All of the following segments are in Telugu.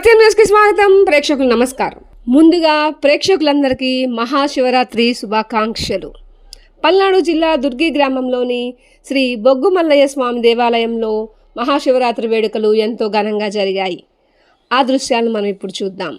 సత్యం న్యూస్కి స్వాగతం. ప్రేక్షకులు నమస్కారం. ముందుగా ప్రేక్షకులందరికీ మహాశివరాత్రి శుభాకాంక్షలు. పల్నాడు జిల్లా దుర్గి గ్రామంలోని శ్రీ బొగ్గుమల్లయ్య స్వామి దేవాలయంలో మహాశివరాత్రి వేడుకలు ఎంతో ఘనంగా జరిగాయి. ఆ దృశ్యాలను మనం ఇప్పుడు చూద్దాం.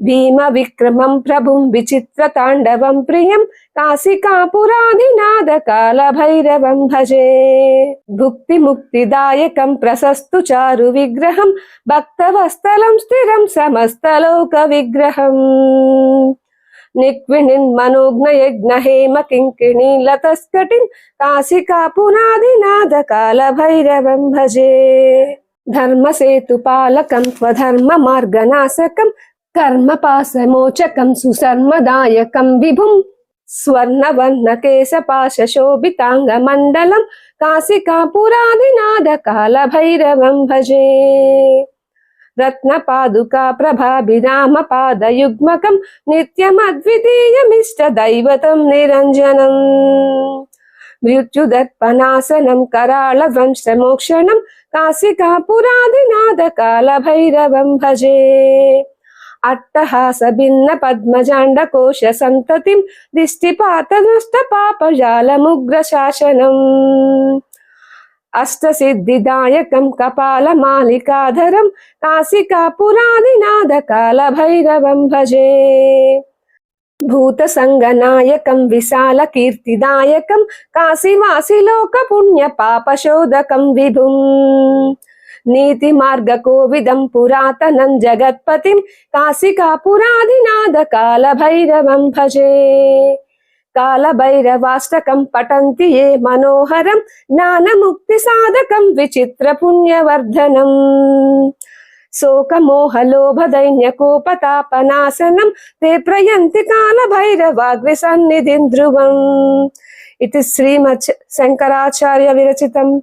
భీమ విక్రమం ప్రభుం విచిత్ర తాండవం ప్రియం కాశికాపురాదినాద కాల భైరవం భజే భుక్తి ముక్తిదాయకం ప్రశస్తు చారు విగ్రహం భక్తవస్థలం స్థిరం సమస్తలోక విగ్రహం నిక్విణిన్ మనోజ్ఞయజ్ఞ హేమ కింకిణీ లతస్కటిం కాశికాపునాదినాద కాల భైరవం భజే ధర్మసేతు పాలకం స్వధర్మ మార్గనాశకం कर्म पास मोचक सुसर्मदायक विभु स्वर्ण वर्ण केश पाश कर्मपासमोचकं सुसर्मदायकं विभुम् काल भैरव भजे। रत्नपादुका प्रभाभिरामपादयुग्मकं नित्यमद्वितीयमिष्टदैवतं निरञ्जनम् मृत्युदर्पनाशनं काल भैरव भजे। అట్టహాస భిన్న పద్మజాండ కోశ సంతతిం దిష్టిపాత దుష్ట పాపజాలముగ్ర శాసనం అష్టసిద్ధిదాయకం కపాల మాలికాధరం కాశికాపురాదినాద కాల భైరవం భజే. భూత సంగనాయకం విశాల కీర్తిదాయకం కాశీవాసిలోక పుణ్య పాపశోధకం విభుం. నీతి మార్గ కోవిదం పురాతనం జగత్పతిం కాశికాపురాదినాద కాల భైరవం భజే. కాలభైరవాష్టకం పఠంతి ఏ మనోహరం జ్ఞానముక్తి సాధకం విచిత్ర పుణ్యవర్ధనం. శోకమోహలోభదైన్యకోపతాపనాశనం తే ప్రయంతి కాలభైరవాగ్ని సన్నిధిం ధ్రువం. ఇది శ్రీమచ్ శంకరాచార్య విరచితం.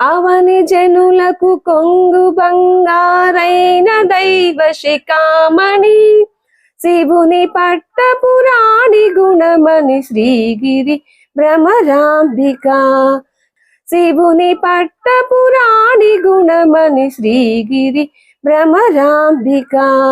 అవని జనులకు కొంగు బంగారైన దైవ శిఖామణి. శివుని పట్ట పురాణి గుణమని శ్రీగిరి భ్రమరాంబిక. శివుని పట్ట పురాణి గుణమని శ్రీగిరి భ్రమరాంబిక.